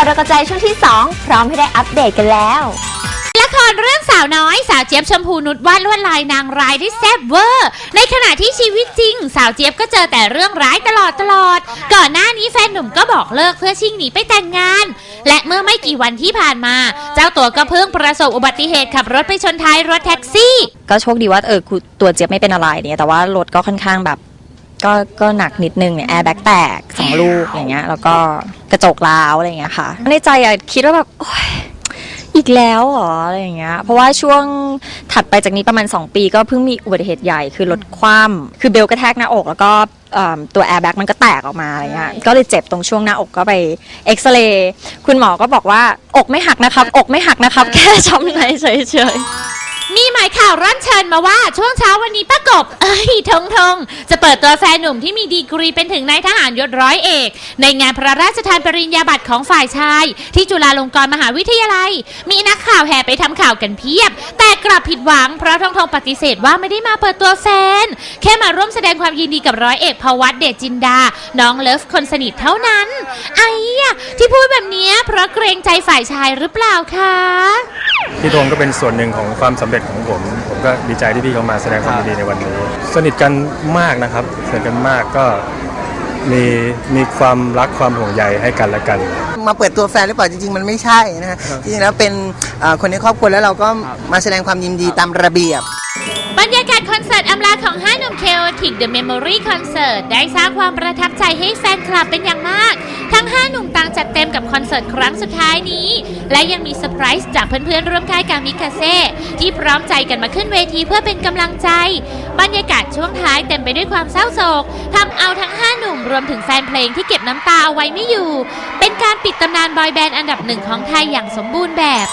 าวระกระจายช่วงที่ 2 พร้อมให้ได้อัปเดตกันแล้ว ละครเรื่องสาวน้อยสาวเจี๊ยบชมพูนุชวาดลวดลายนางร้ายได้แซ่บเวอร์ ในขณะที่ชีวิตจริง สาวเจี๊ยบก็เจอแต่เรื่องร้ายตลอดตลอด ก่อนหน้านี้แฟนหนุ่มก็บอกเลิกเพื่อชิ่งหนีไปแต่งงาน และเมื่อไม่กี่วันที่ผ่านมา เจ้าตัวก็เพิ่งประสบอุบัติเหตุขับรถไปชนท้ายรถแท็กซี่ ก็โชคดีว่าเออคือตัวเจี๊ยบไม่เป็นอะไรเนี่ยแต่ว่ารถก็ค่อนข้างแบบ ก็ก็หนักนิดนึงเนี่ยแอร์แบ็กแตกสองลูกอย่างเงี้ยแล้วก็กระจกร้าวอะไรอย่างเงี้ยค่ะ ในใจอะคิดว่าแบบโอ๊ยอีกแล้วเหรออะไรอย่างเงี้ยเพราะว่าช่วงถัดไปจากนี้ประมาณ 2 ปีก็เพิ่งมีอุบัติเหตุใหญ่คือรถคว่ำคือเบลกระแทกหน้าอก แล้วก็เอิ่มตัวแอร์แบ็กมันก็แตกออกมาอะไรเงี้ยก็เลยเจ็บตรงช่วงหน้าอกก็ไปเอ็กซเรย์คุณหมอก็บอกว่าอกไม่หักนะครับ อกไม่หักนะครับ แค่ช้ำในเฉยๆ มีหมายข่าวร่อนเชิญมาว่าช่วงเช้าวันนี้ป้ากบ เอ้ยทงทงจะเปิดตัวแฟนหนุ่มที่มีดีกรีเป็นถึงนายทหารยศร้อยเอก ในงานพระราชทานปริญญาบัตรของฝ่ายชาย ที่จุฬาลงกรณ์มหาวิทยาลัย มีนักข่าวแห่ไปทำข่าวกันเพียบ แต่กลับผิดหวังเพราะทงทงปฏิเสธว่าไม่ได้มาเปิดตัวแฟน แค่มาร่วมแสดงความยินดีกับร้อยเอกพวัตเดชจินดา น้องเลิฟคนสนิทเท่านั้นไอ้อะที่พูดแบบเนี้ยเพราะเกรงใจฝ่ายชายหรือเปล่าคะ พี่ธงก็เป็นส่วนหนึ่งของความสำเร็จของผม ผมก็ดีใจที่พี่เขามาแสดงความยินดีในวันนี้ สนิทกันมากนะครับสนิทกันมากก็มีมีความรักความห่วงใยให้กันและกัน มาเปิดตัวแฟนหรือเปล่าจริง ๆ มันไม่ใช่นะฮะจริงๆแล้วเป็นเอ่อคนในครอบครัวแล้วเราก็มาแสดงความยินดีตามระเบียบ บรรยากาศคอนเสิร์ตอำลาของห้าหนุ่มเคโอทิก The Memory Concert ได้สร้างความประทับใจให้แฟนคลับเป็นอย่างมาก ทั้ง 5 หนุ่มต่างจัดเต็มกับคอนเสิร์ตครั้งสุดท้ายนี้ และยังมีเซอร์ไพรส์จากเพื่อนๆร่วมค่ายกามิคาเซ่ที่พร้อมใจกันมาขึ้นเวทีเพื่อเป็นกำลังใจ บรรยากาศช่วงท้ายเต็มไปด้วยความเศร้าโศกทำเอาทั้ง 5 หนุ่มรวมถึงแฟนเพลงที่เก็บน้ำตาเอาไว้ไม่อยู่ เป็นการปิดตำนานบอยแบนด์อันดับหนึ่งของไทยอย่างสมบูรณ์แบบ